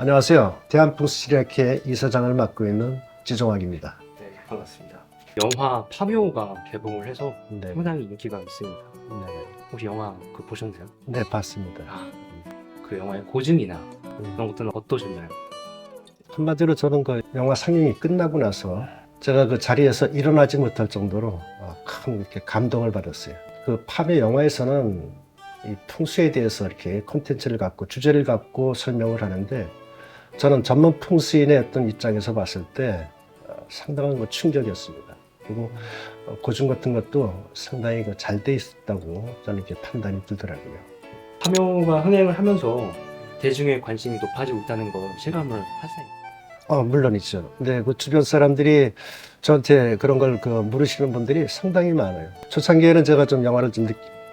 안녕하세요. 대한풍수실학회 이사장을 맡고 있는 지종학입니다. 네, 반갑습니다. 영화 파묘가 개봉을 해서 네, 상당히 인기가 있습니다. 네, 혹시 영화 그 보셨나요? 네 봤습니다. 아, 그 영화의 고증이나 음, 그런 것들은 어떠셨나요? 한마디로 저는 그 영화 상영이 끝나고 나서 제가 그 자리에서 일어나지 못할 정도로 어, 큰 이렇게 감동을 받았어요. 그 파묘 영화에서는 이 풍수에 대해서 이렇게 콘텐츠를 갖고 주제를 갖고 설명을 하는데 저는 전문 풍수인의 어떤 입장에서 봤을 때 어, 상당한 그 충격이었습니다. 그리고 어, 고증 같은 것도 상당히 그 잘 돼 있었다고 저는 이렇게 판단이 들더라고요. 파묘가 흥행을 하면서 대중의 관심이 높아지고 있다는 걸 체감을 하세요. 어, 물론이죠. 근데 그 주변 사람들이 저한테 그런 걸 그 물으시는 분들이 상당히 많아요. 초창기에는 제가 좀 영화를 좀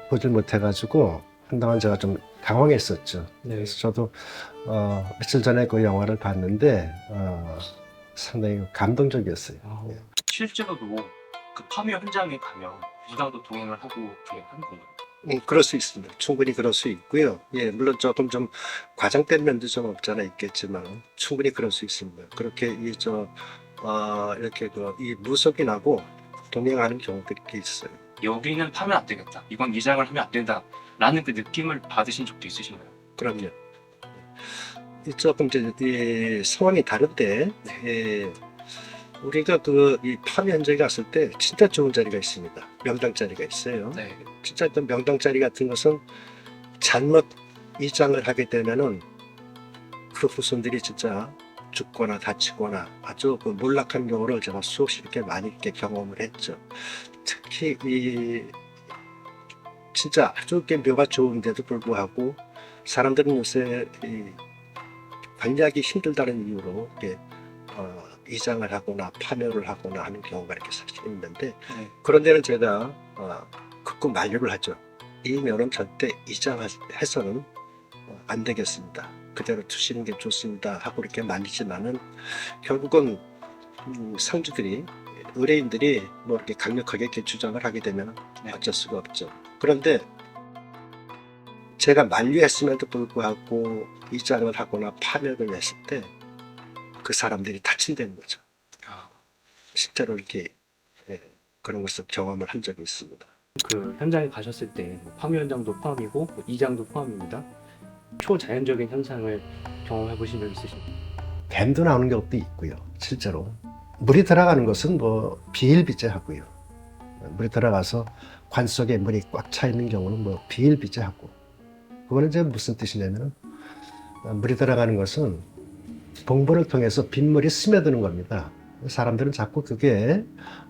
보질 못해가지고 한동안 제가 좀 당황했었죠. 네. 그래서 저도 어, 며칠 전에 그 영화를 봤는데 어, 상당히 감동적이었어요. 아, 예. 실제로도 그 파묘 현장에 가면 무당도 동행을 하고 하는 건가요? 음, 그럴 수 있습니다. 충분히 그럴 수 있고요. 예, 물론 조금 좀 과장된 면도 좀 없잖아 있겠지만 충분히 그럴 수 있습니다. 그렇게 이저 어, 이렇게 그 이 무속인하고 동행하는 경우들이 꽤 있어요. 여기는 파면 안 되겠다. 이건 이장을 하면 안 된다. 라는 그 느낌을 받으신 적도 있으신가요? 그럼요. 이 조금 이제 이 상황이 다른데 네. 예, 우리가 그이 파미 현장에 갔을 때 진짜 좋은 자리가 있습니다. 명당 자리가 있어요. 네. 진짜 어떤 명당 자리 같은 것은 잘못 이장을 하게 되면은 그 후손들이 진짜 죽거나 다치거나 아주 그 몰락한 경우를 제가 수없이 이렇게 많이 이렇게 경험을 했죠. 특히 이 진짜 아주 묘가 좋은데도 불구하고 사람들은 요새 이 관리하기 힘들다는 이유로 이렇게 어, 이장을 하거나 파멸을 하거나 하는 경우가 이렇게 사실 있는데 네. 그런 데는 제가 어, 극구 만류를 하죠. 이 면은 절대 이장해서는 어, 안 되겠습니다. 그대로 두시는 게 좋습니다. 하고 이렇게 말리지만은 결국은 음, 상주들이 의뢰인들이 뭐 이렇게 강력하게 이렇게 주장을 하게 되면 네. 어쩔 수가 없죠. 그런데 제가 만류했음에도 불구하고 이장을 하거나 파멸을 했을 때 그 사람들이 다친다는 거죠. 아, 실제로 이렇게 예, 그런 것을 경험을 한 적이 있습니다. 그 현장에 가셨을 때뭐 파묘 현장도 포함이고 뭐 이장도 포함입니다. 초자연적인 현상을 경험해 보신 적 있으신가요? 뱀도 나오는 것도 있고요. 실제로 물이 들어가는 것은 뭐 비일비재하고요. 물이 들어가서 관 속에 물이 꽉 차 있는 경우는 뭐 비일비재하고 그거는 이제 무슨 뜻이냐면 물이 들어가는 것은 봉분을 통해서 빗물이 스며드는 겁니다. 사람들은 자꾸 그게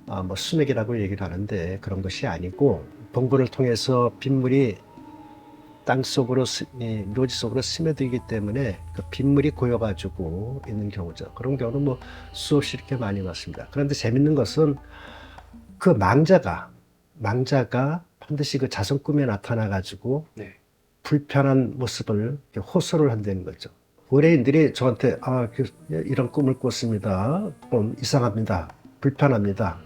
아, 뭐 수맥이라고 얘기를 하는데 그런 것이 아니고 봉분을 통해서 빗물이 땅 속으로 묘지 속으로 스며들기 때문에 그 빗물이 고여가지고 있는 경우죠. 그런 경우는 뭐 수없이 이렇게 많이 봤습니다. 그런데 재밌는 것은 그 망자가 망자가 반드시 그 자손 꿈에 나타나가지고 네. 불편한 모습을 호소를 한다는 거죠. 의뢰인들이 저한테 아 그- 이런 꿈을 꿨습니다. 좀 이상합니다. 불편합니다.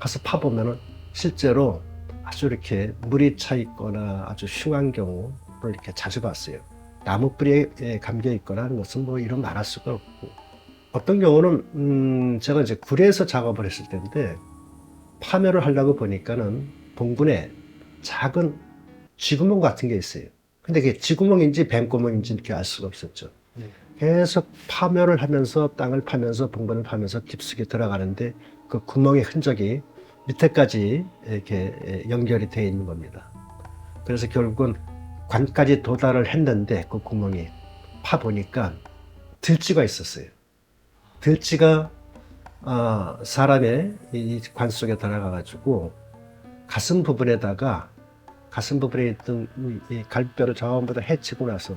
가서 파보면은 실제로 아주 이렇게 물이 차 있거나 아주 흉한 경우를 이렇게 자주 봤어요. 나무 뿌리에 감겨 있거나 하는 것은 뭐 이런 말할 수가 없고 어떤 경우는 음 제가 이제 구례에서 작업을 했을 때인데 파멸을 하려고 보니까는 봉분에 작은 쥐구멍 같은 게 있어요. 근데 그게 쥐구멍인지 뱀구멍인지 이렇게 알 수가 없었죠. 네. 계속 파멸을 하면서 땅을 파면서 봉분을 파면서 깊숙이 들어가는데 그 구멍의 흔적이 밑에까지 이렇게 연결이 되어 있는 겁니다. 그래서 결국은 관까지 도달을 했는데 그 구멍이 파 보니까 들쥐가 있었어요. 들쥐가 아, 사람의 이관 속에 들어가 가지고 가슴 부분에다가 가슴 부분에 있던 갈비뼈를 전부 다 해치고 나서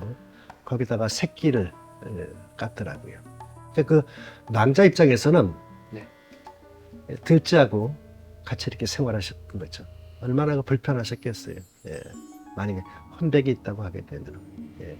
거기다가 새끼를 에, 깠더라고요. 근데 그 낭자 입장에서는 네. 들쥐하고 같이 이렇게 생활하셨던 거죠. 얼마나 그 불편하셨겠어요. 예. 만약에 혼백이 있다고 하게 되면. 예.